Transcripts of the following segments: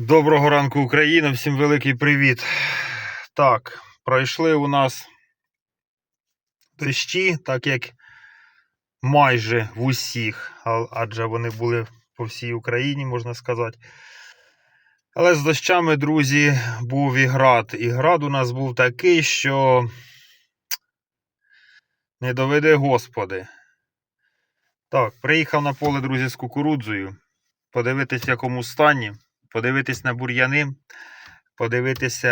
Доброго ранку, Україна! Всім великий привіт. Так, пройшли у нас дощі, так як майже в усіх, адже вони були по всій Україні, можна сказати. Але з дощами, друзі, був і град. І град у нас був такий, що не доведе Господи. Так, приїхав на поле, друзі, з кукурудзою. Подивитись, в якому стані подивитись на бур'яни, подивитися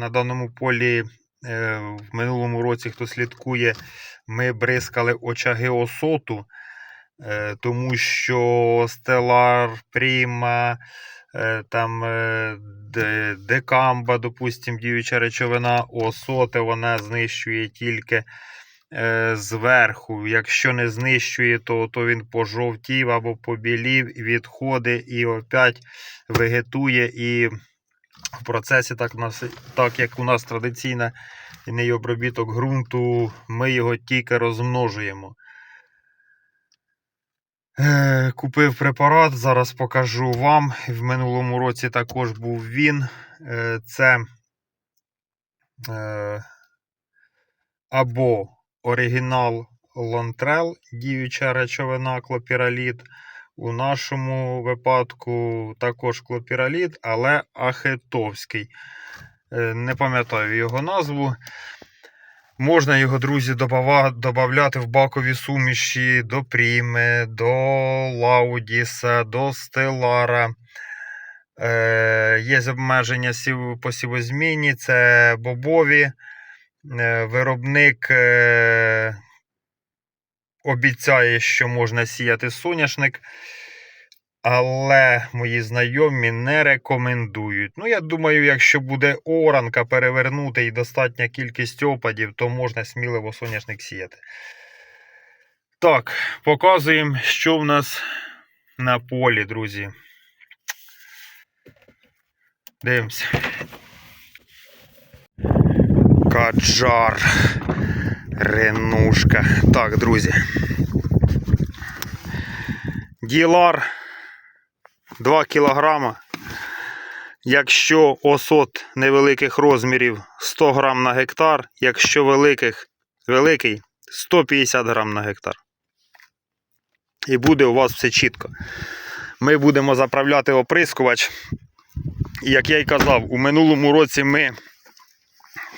на даному полі е, в минулому році, хто слідкує, ми бризкали очаги осоту, е, тому що Stellar, Prima, е, там Декамба, допустим, діюча речовина, осоти вона знищує тільки зверху. Якщо не знищує, то, то він пожовтів або побілів, відходить і опять вегетує. І в процесі, так, так як у нас традиційна і обробіток ґрунту, ми його тільки розмножуємо. Е, Купив препарат, зараз покажу вам. В минулому році також був він. Е, Це е, або оригінал Лонтрел, діюча речовина клопіраліт. У нашому випадку також клопіраліт, але ахетовський. Е, Не пам'ятаю його назву. Можна його, друзі, додавати в бакові суміші до Пріми, до Лаудіса, до Стелара. Е, є обмеження по сівозміні, це бобові. Е, Виробник е, обіцяє, що можна сіяти соняшник, але мої знайомі не рекомендують. Ну, я думаю, якщо буде оранка перевернути і достатня кількість опадів, то можна сміливо соняшник сіяти. Так, показуємо, що в нас на полі, друзі. Дивимося. Каджар. Ренушка. Так, друзі. Ділар 2 кілограма. Якщо осот невеликих розмірів 100 грам на гектар, якщо великих, великий 150 грам на гектар. І буде у вас все чітко. Ми будемо заправляти оприскувач. Як я й казав, у минулому році ми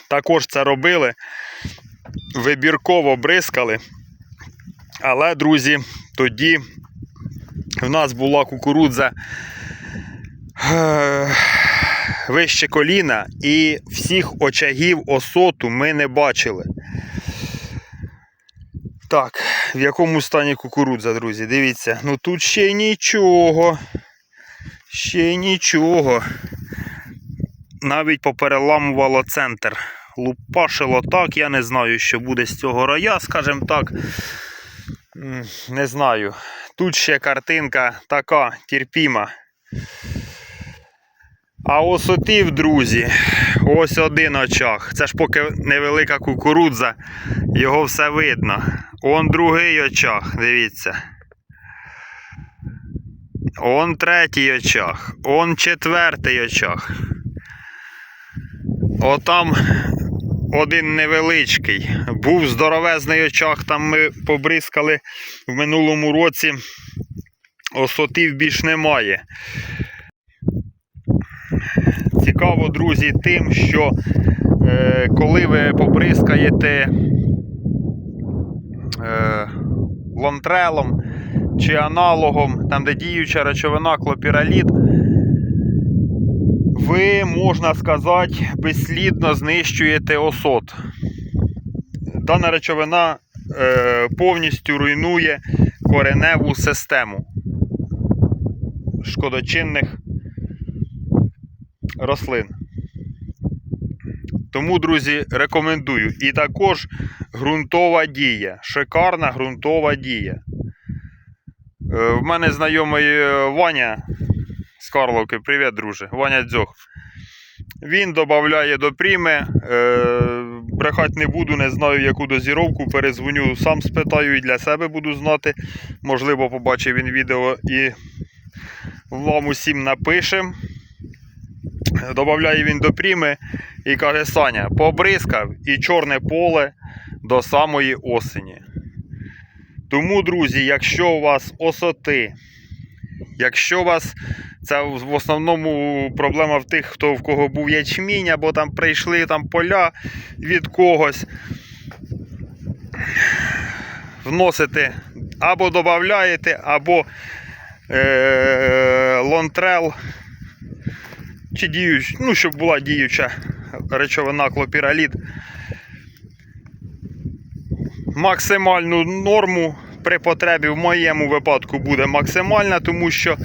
також це робили вибірково бризкали. Але, друзі, тоді в нас була кукурудза е, вище коліна, і всіх очагів осоту ми не бачили. Так, в якому стані кукурудза, друзі? Дивіться, ну тут ще нічого. Ще нічого. Навіть попереламувало центр лупашило так, я не знаю, що буде з цього роя, скажімо так. Не знаю. Тут ще картинка така терпіма. А осотів, друзі, ось один очаг. Це ж поки невелика кукурудза, його все видно. Он другий очаг, дивіться. Он третій очаг, он четвертий очаг. Отам один невеличкий. Був здоровезний очаг, там ми побризкали в минулому році. Осотів більш немає. Цікаво, друзі, тим, що е, коли ви побризкаєте е, лонтрелом чи аналогом, там де діюча речовина клопіраліт, ви, можна сказати, безслідно знищуєте осот. Дана речовина е, повністю руйнує кореневу систему шкодочинних рослин. Тому, друзі, рекомендую. І також ґрунтова дія. Шикарна ґрунтова дія. Е, В мене знайомий е, Ваня з Карловки. Привіт, друже. Ваня Дзьох. Він додає до пріми. Е, брехати не буду, не знаю, яку дозіровку. Перезвоню, сам спитаю і для себе буду знати. Можливо, побачив він відео і вам усім напишем. Додає він до пріми і каже: Саня, побризкав і чорне поле до самої осені. Тому, друзі, якщо у вас осоти, якщо у вас це в основному проблема в тих, хто в кого був ячмінь, або там прийшли там поля від когось, вносите або додаєте, або е- лонтрел, чи діюча, ну, щоб була діюча речовина клопіраліт. Максимальну норму при потребі в моєму випадку буде максимальна, тому що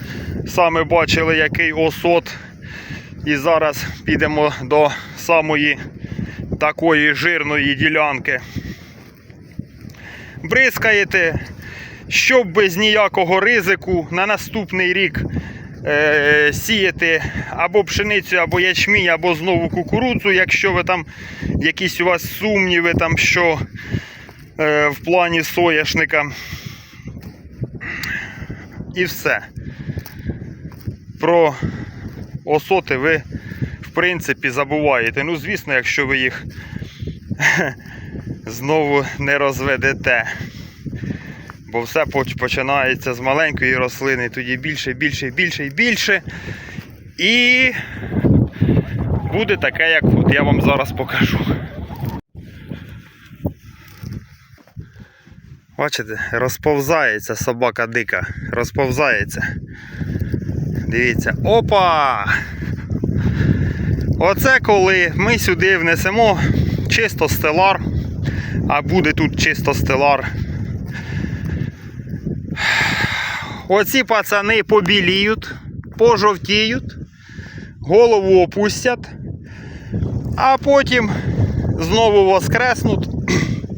саме бачили, який осот. І зараз підемо до самої такої жирної ділянки. Бризкаєте, щоб без ніякого ризику на наступний рік е, сіяти або пшеницю, або ячмінь, або знову кукурудзу, якщо ви там якісь у вас сумніви, там, що е, в плані соняшника. І все. Про осоти ви, в принципі, забуваєте. Ну, звісно, якщо ви їх знову не розведете. Бо все починається з маленької рослини, тоді більше, більше, більше і більше. І буде таке, як от я вам зараз покажу. Бачите, розповзається собака дика, розповзається. Дивіться, опа! Оце коли ми сюди внесемо чисто стелар, а буде тут чисто стелар. Оці пацани побіліють, пожовтіють, голову опустять, а потім знову воскреснуть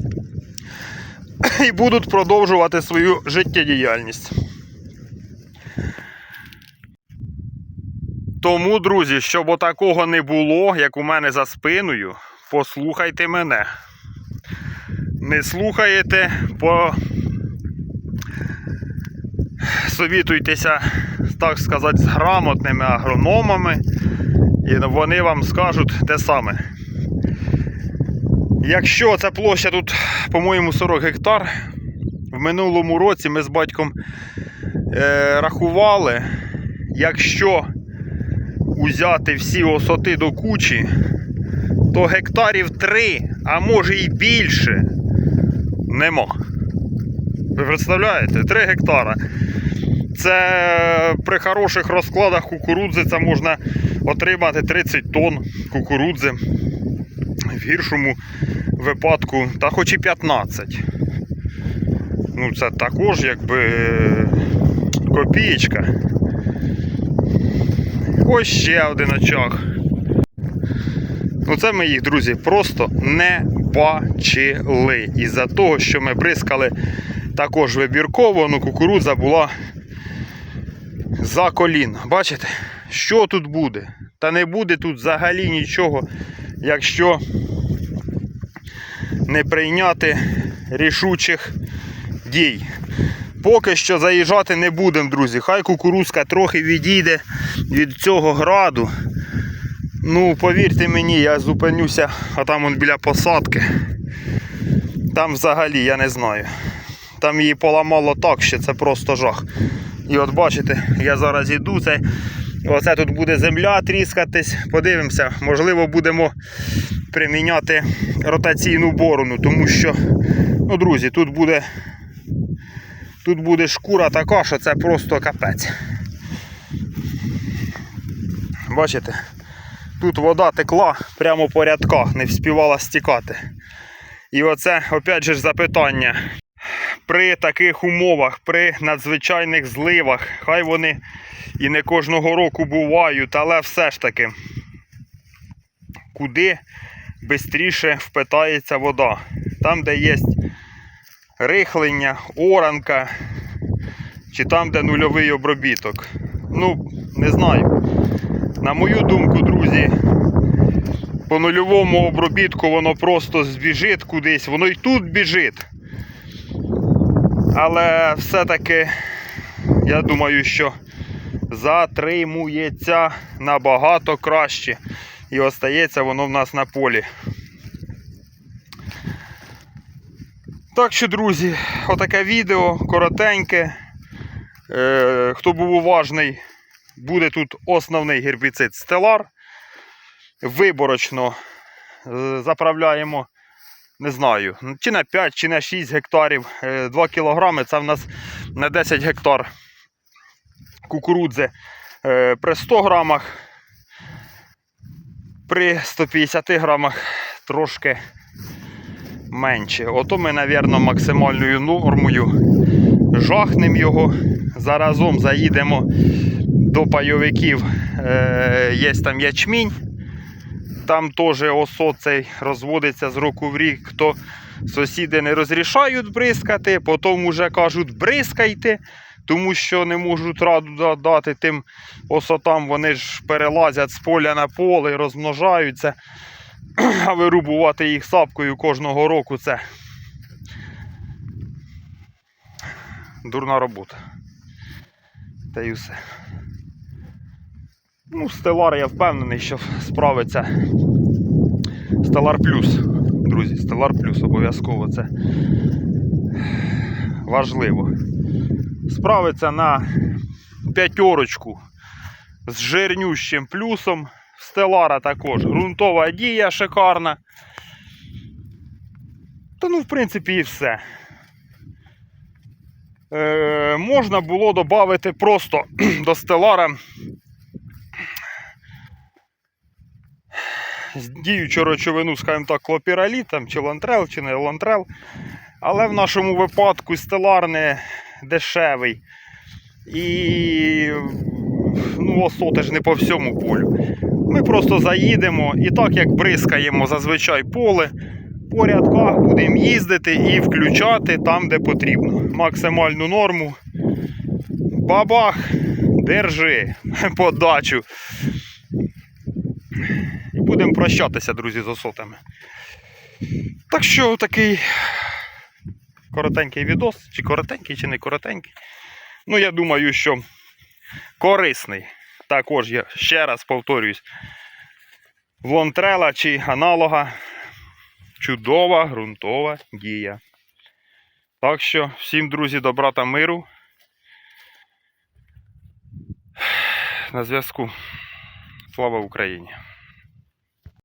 і будуть продовжувати свою життєдіяльність. Тому, друзі, щоб отакого не було, як у мене за спиною, послухайте мене. Не слухаєте, по... совітуйтеся, так сказати, з грамотними агрономами, і вони вам скажуть те саме. Якщо ця площа тут, по-моєму, 40 гектар, в минулому році ми з батьком е, рахували, якщо узяти всі осоти до кучі, то гектарів 3, а може і більше, нема. Ви представляєте? 3 гектара. Це при хороших розкладах кукурудзи це можна отримати 30 тонн кукурудзи. В гіршому випадку, та хоч і 15. Ну, це також якби копієчка. Ось ще один очаг. Ну це ми їх, друзі, просто не бачили. Із-за того, що ми бризкали також вибірково, ну кукурудза була за колін. Бачите, що тут буде? Та не буде тут взагалі нічого, якщо не прийняти рішучих дій. Поки що заїжджати не будемо, друзі. Хай кукурузка трохи відійде від цього граду. Ну, повірте мені, я зупинюся, а там он біля посадки. Там взагалі я не знаю. Там її поламало так, що це просто жах. І от бачите, я зараз іду, це, оце тут буде земля тріскатись. Подивимося, можливо, будемо приміняти ротаційну борону, тому що, ну, друзі, тут буде Тут буде шкура така, що це просто капець. Бачите? Тут вода текла прямо по рядках, не вспівала стікати. І оце, опять же, запитання. При таких умовах, при надзвичайних зливах, хай вони і не кожного року бувають, але все ж таки, куди швидше впитається вода. Там, де є рихлення, оранка, чи там, де нульовий обробіток. Ну, не знаю. На мою думку, друзі, по нульовому обробітку воно просто збіжить кудись, воно й тут біжить. Але все-таки я думаю, що затримується набагато краще. І остається воно в нас на полі. Так що, друзі, отаке відео коротеньке. Е, хто був уважний, буде тут основний гербіцид стелар. Виборочно е, заправляємо, не знаю, чи на 5, чи на 6 гектарів. Е, 2 кілограми це в нас на 10 гектар кукурудзи е, при 100 грамах, при 150 грамах трошки менше. Ото ми, мабуть, максимальною нормою жахнемо його. Заразом заїдемо до пайовиків. Е, є там ячмінь. Там теж осо цей розводиться з року в рік. То сусіди не розрішають бризкати, потім вже кажуть бризкайте, тому що не можуть раду дати тим осотам. Вони ж перелазять з поля на поле розмножаються. А вирубувати їх сапкою кожного року це дурна робота. Та й усе. Ну, Стелар я впевнений, що справиться. Стелар плюс. Друзі, Стелар плюс обов'язково це важливо. Справиться на п'ятерочку з жирнющим плюсом. Стелара також. Грунтова дія шикарна. Та ну, в принципі, і все. Е, можна було додати просто до стелара діючу речовину, скажімо так, клопіраліт, там, чи лантрел, чи не лантрел. Але в нашому випадку стелар не дешевий. І ну, осоти ж не по всьому полю. Ми просто заїдемо і так як бризкаємо зазвичай поле, по рядках будемо їздити і включати там, де потрібно. Максимальну норму. Бабах, держи подачу. Будемо прощатися, друзі, з осотами. Так що такий коротенький відос, чи коротенький, чи не коротенький. Ну, я думаю, що корисний. Також я ще раз повторюсь. Лонтрела чи аналога. Чудова ґрунтова дія. Так що, всім, друзі, добра та миру. На зв'язку. Слава Україні!